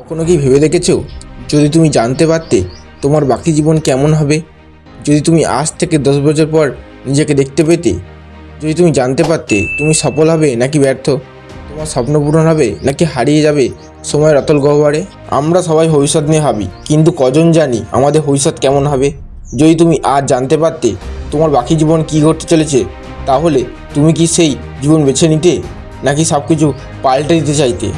কখনো কি ভেবে দেখেছ? যদি তুমি জানতে পারতে, তোমার বাকি জীবন কেমন হবে? যদি তুমি আজ থেকে দশ বছর পর নিজেকে দেখতে পেতে, যদি তুমি জানতে পারতে তুমি সফল হবে নাকি ব্যর্থ? তোমার স্বপ্ন পূরণ হবে নাকি হারিয়ে যাবে সময়ের অতল গহ্বরে? আমরা সবাই ভবিষ্যৎ নিয়ে ভাবি, কিন্তু কজন জানি আমাদের ভবিষ্যৎ কেমন হবে? যদি তুমি আজ জানতে পারতে তোমার বাকি জীবন কী ঘটতে চলেছে, তাহলে তুমি কি সেই জীবন বেছে নিতে নাকি সব কিছু পাল্টে দিতে চাইতে?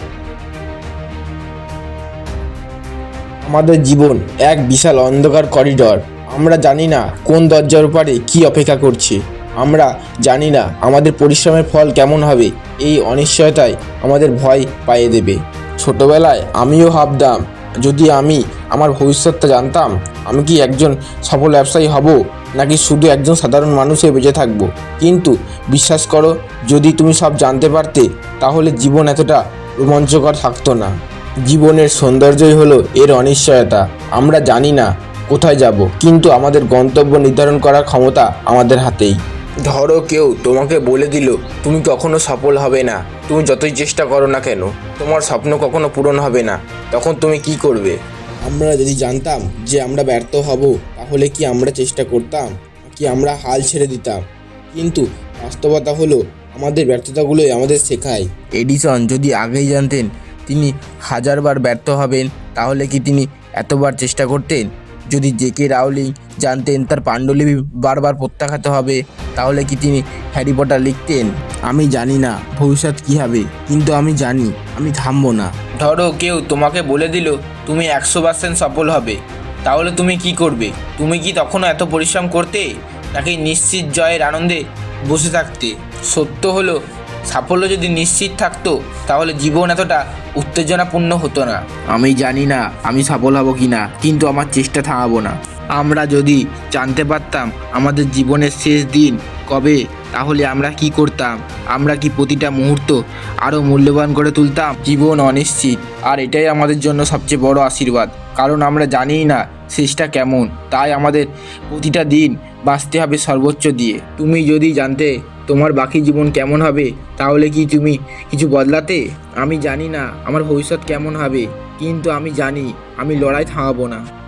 আমাদের জীবন এক বিশাল অন্ধকার করিডর। আমরা জানি না কোন দরজার উপরে কি অপেক্ষা করছে। আমরা জানি না আমাদের পরিশ্রমের ফল কেমন হবে। এই অনিশ্চয়তায় আমাদের ভয় পাইয়ে দেবে। ছোটবেলায় আমিও ভাবতাম, যদি আমি আমার ভবিষ্যৎটা জানতাম, আমি কি একজন সফল ব্যবসায়ী হব, নাকি শুধু একজন সাধারণ মানুষ হয়ে বেঁচে থাকব। কিন্তু বিশ্বাস করো, যদি তুমি সব জানতে পারতে, তাহলে জীবন এতটা রোমাঞ্চকর থাকতো না। জীবনের সৌন্দর্যই হলো এর অনিশ্চয়তা। আমরা জানি না কোথায় যাব কিন্তু আমাদের গন্তব্য নির্ধারণ করার ক্ষমতা আমাদের হাতেই। ধরো কেউ তোমাকে বলে দিল তুমি কখনো সফল হবে না। তুমি যতই চেষ্টা করো না কেন তোমার স্বপ্ন কখনো পূরণ হবে না। তখন তুমি কি করবে? আমরা যদি জানতাম যে আমরা ব্যর্থ হব তাহলে কি আমরা চেষ্টা করতাম? কি আমরা হাল ছেড়ে দিতাম? কিন্তু বাস্তবতা হলো আমাদের ব্যর্থতাগুলোই আমাদের শেখায়। এডিসন যদি আগেই জানতেন তিনি হাজারবার ব্যর্থ হবেন, তাহলে কি তিনি এতবার চেষ্টা করতেন? যদি জেকে রাউলিং জানতেন তার পাণ্ডুলিপি বারবার প্রত্যাখ্যাত হবে, তাহলে কি তিনি হ্যারি পটার লিখতেন? আমি জানি না, ভবিষ্যৎ কী হবে, কিন্তু আমি জানি, আমি থামবো না। ধরো কেউ তোমাকে বলে দিল, তুমি একশো পার্সেন্ট সফল হবে, তাহলে তুমি কি করবে? তুমি কি তখনও এত পরিশ্রম করতে? নাকি নিশ্চিত জয়ের আনন্দে বসে থাকতে? সত্য হলো সাফল্য যদি নিশ্চিত থাকতো তাহলে জীবন এতটা উত্তেজনাপূর্ণ হতো না। আমি জানি না আমি সফল হব কি না কিন্তু আমার চেষ্টা থামাবো না। আমরা যদি জানতে পারতাম আমাদের জীবনের শেষ দিন কবে তাহলে আমরা কি করতাম? আমরা কি প্রতিটা মুহূর্ত আরও মূল্যবান করে তুলতাম? জীবন অনিশ্চিত আর এটাই আমাদের জন্য সবচেয়ে বড় আশীর্বাদ। কারণ আমরা জানিই না শেষটা কেমন তাই আমাদের প্রতিটা দিন বাঁচতে হবে সর্বোচ্চ দিয়ে। তুমি যদি জানতে তোমার বাকি জীবন কেমন হবে? তাহলে কি তুমি কিছু বদলাতে? আমি জানি না, আমার ভবিষ্যৎ কেমন হবে, কিন্তু আমি জানি, আমি লড়াই থামাবো না।